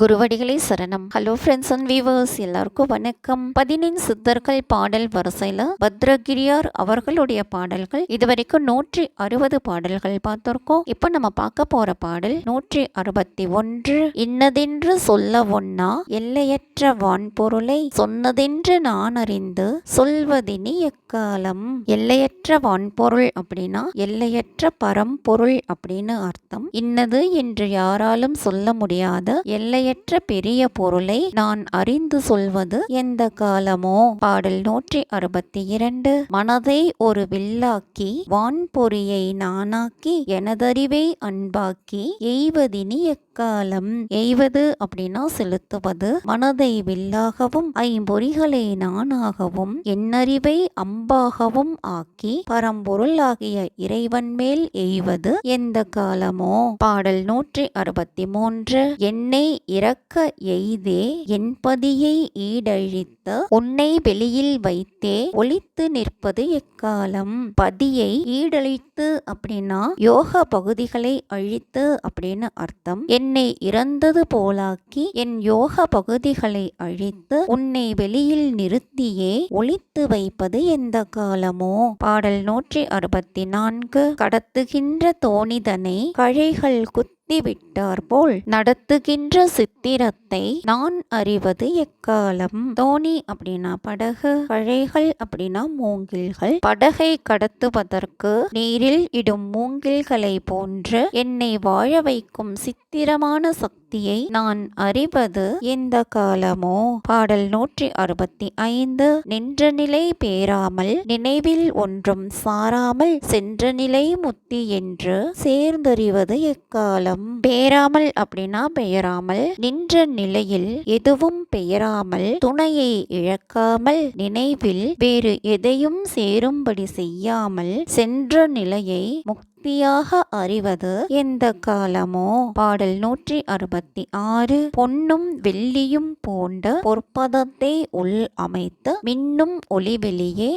குருவடிகளே சரணம். Hello friends and viewers எல்லாருக்கும் வணக்கம். பதினெண் சித்தர்கள் பாடல் வரிசையில் பத்ரகிரியார் அவர்களுடைய பாடல்கள். இதுவரைக்கும் நூற்றி அறுபது பாடல்கள் பார்த்திருக்கோம். இப்போ நம்ம பார்க்க போற பாடல் நூற்றி அறுபத்தி ஒன்று. இன்னதென்று சொல்ல ஒன்னா எல்லையற்ற வான்பொருளை சொன்னதென்று நான் அறிந்து சொல்வதினி எக்காலம்? எல்லையற்ற வான்பொருள் அப்படின்னா எல்லையற்ற பரம்பொருள் அப்படின்னு அர்த்தம். இன்னது என்று யாராலும் சொல்ல முடியாத எல்லை எல்லையற்ற பெரிய பொருளை நான் அறிந்து சொல்வது எந்த காலமோ? பாடல் நூற்றி அறுபத்தி இரண்டு மனதை ஒரு வில்லாக்கி வான்பொறியை நானாக்கி எனதறிவை அன்பாக்கி எய்வதினி எக்காலம் எய்வது அப்படின்னா செலுத்துவது. மனதை வில்லாகவும் ஐம்பொறிகளை நானாகவும் என்னறிவை அம்பாகவும் ஆக்கி பரம்பொருள் ஆகிய இறைவன் மேல் எய்வது. எந்த காலமோ? பாடல் நூற்றி அறுபத்தி மூன்று என்னை இறக்க எய்தே என்பதியை ஈடழித்த உன்னை வெளியில் வைத்தே ஒளித்து நிற்பது எக்காலம்? பதியை ஈடழித்து அப்படின்னா யோக பகுதிகளை அழித்து அப்படின்னு அர்த்தம். என்னை இறந்தது போலாக்கி என் யோக பகுதிகளை அழித்து உன்னை வெளியில் நிறுத்தியே ஒழித்து வைப்பது எந்த காலமோ? பாடல் நூற்றி அறுபத்தி நான்கு. கடத்துகின்ற தோணிதனை கழைகள் குத் விட்டார் போல் நடத்துகின்ற சித்திரத்தை நான் அறிவது எக்காலம்? தோணி அப்படின்னா படகு பழைகள் அப்படின்னா மூங்கில்கள். படகை கடத்துவதற்கு நீரில் இடும் மூங்கில்களை போன்று என்னை வாழ வைக்கும் சித்திரமான சக்தி சக்தியை நான் அறிவது எந்த காலமோ? பாடல் நூற்றி அறுபத்தி ஐந்து நின்ற நிலை பேராமல் நினைவில் ஒன்றும் சாராமல் சென்ற நிலை முத்தி என்று சேர்ந்தறிவது எக்காலம்? பேராமல் அப்படின்னா பெயராமல் நின்ற நிலையில் எதுவும் பெயராமல் துணையை இழக்காமல் நினைவில் வேறு எதையும் சேரும்படி செய்யாமல் சென்ற நிலையை முக்தி உறுதியாக அறிவது எந்த காலமோ? பாடல் நூற்றி அறுபத்தி ஆறு பொன்னும் வெள்ளியும் போன்ற பொற்பதத்தை உள் அமைத்து மின்னும் ஒளிவெளியே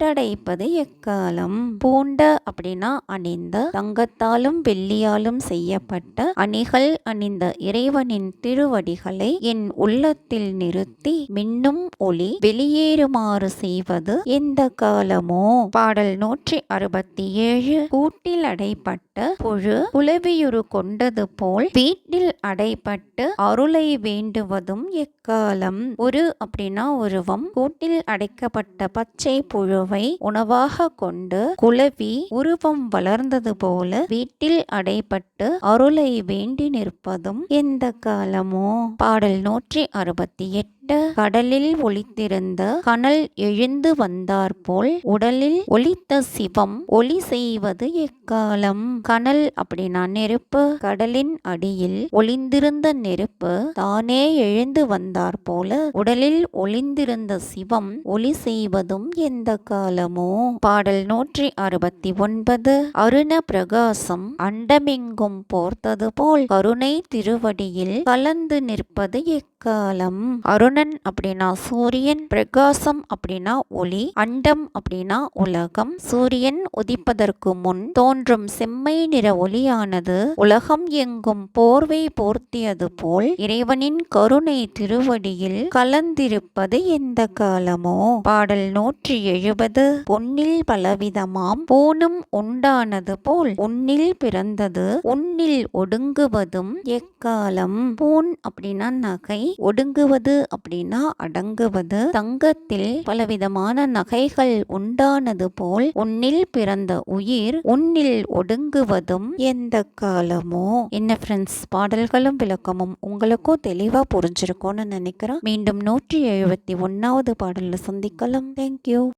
விட்டடைப்பது எக்காலம்? பூண்ட அப்படின்னா அணிந்த தங்கத்தாலும் வெள்ளியாலும் செய்யப்பட்ட அணிகள் அணிந்த இறைவனின் திருவடிகளை என் உள்ளத்தில் நிறுத்தி மின்னும் ஒளி வெளியேறுமாறு செய்வது எந்த காலமோ? பாடல் நூற்றி அறுபத்தி ஏழு கூட்டில் அடைப்பட்ட புழு குலவியுரு கொண்டது போல் வீட்டில் அடைப்பட்டு அருளை வேண்டுவதும் எக்காலம்? ஒரு அப்படின்னா உருவம். கூட்டில் அடைக்கப்பட்ட பச்சை புழு உணவை உணவாக கொண்டு குலவி உருவம் வளர்ந்தது போல வீட்டில் அடைப்பட்டு அருளை வேண்டி நிற்பதும் எந்த காலமோ. பாடல் நூற்றி அறுபத்தி எட்டு. கடலில் ஒளித்திருந்த கனல் எழுந்து வந்தாற்போல் உடலில் ஒளித்த சிவம் ஒளி செய்வது எக்காலம்? கனல் அப்படின்னா நெருப்பு. கடலின் அடியில் ஒளிந்திருந்த நெருப்பு தானே எழுந்து வந்தார் போல உடலில் ஒளிந்திருந்த சிவம் ஒளி செய்வதும் எந்த காலமோ? பாடல் நூற்றி அறுபத்தி ஒன்பது அருண பிரகாசம் அண்டமெங்கும் போர்த்தது போல் கருணை திருவடியில் கலந்து நிற்பது எக்காலம்? அருண அருணன் அப்படின்னா சூரியன் பிரகாசம் அப்படின்னா ஒளி அண்டம் அப்படின்னா உலகம். சூரியன் உதிப்பதற்கு முன் தோன்றும் செம்மை நிற ஒளியானது உலகம் எங்கும் போர்வை போர்த்தியது போல் இறைவனின் கருணை திருவடியில் கலந்திருப்பது எந்த காலமோ? பாடல் நூற்றி எழுபது. பொன்னில் பலவிதமாம். பூனும் உண்டானது போல் உன்னில் பிறந்தது. உன்னில் ஒடுங்குவதும் எக்காலம்? பூன் அப்படின்னா நகை. ஒடுங்குவது அப்படின்னா அடங்குவது தங்கத்தில் பலவிதமான நகைகள் உண்டானது போல் உன்னில் பிறந்த உயிர் உன்னில் ஒடுங்குவதும் எந்த காலமோ. என்ன ஃப்ரெண்ட்ஸ் பாடல்களும் விளக்கமும் உங்களுக்கும் தெளிவா புரிஞ்சிருக்கும்னு நினைக்கிறேன். மீண்டும் நூற்றி எழுபத்தி ஒன்னாவது பாடல்ல சந்திக்கலாம். தேங்க்யூ